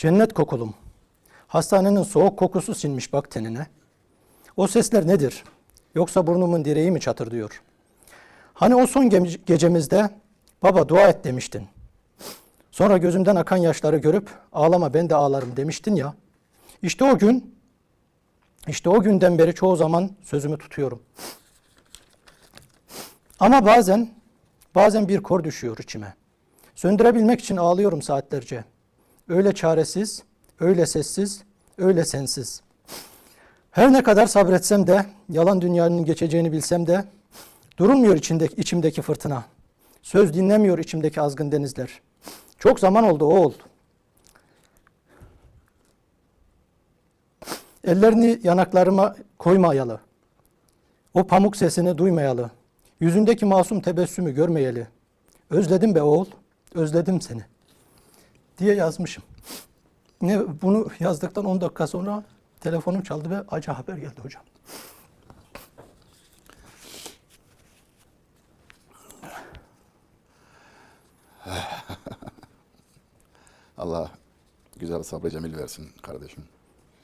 Cennet kokulum. Hastanenin soğuk kokusu sinmiş bak tenine. O sesler nedir? Yoksa burnumun direği mi çatır diyor. Hani o son ge- gecemizde baba dua et demiştin. Sonra gözümden akan yaşları görüp ağlama ben de ağlarım demiştin ya. İşte o gün, işte o günden beri çoğu zaman sözümü tutuyorum. Ama bazen, bazen bir kor düşüyor içime. Söndürebilmek için ağlıyorum saatlerce. Öyle çaresiz, öyle sessiz, öyle sensiz. Her ne kadar sabretsem de, yalan dünyanın geçeceğini bilsem de, durulmuyor içindeki, içimdeki fırtına. Söz dinlemiyor içimdeki azgın denizler. Çok zaman oldu oğul. Ellerini yanaklarıma koymayalı. O pamuk sesini duymayalı. Yüzündeki masum tebessümü görmeyeli. Özledim be oğul, özledim seni. Diye yazmışım. Ne bunu yazdıktan 10 dakika sonra telefonum çaldı ve acı haber geldi hocam. Allah güzel sabrı cemil versin kardeşim.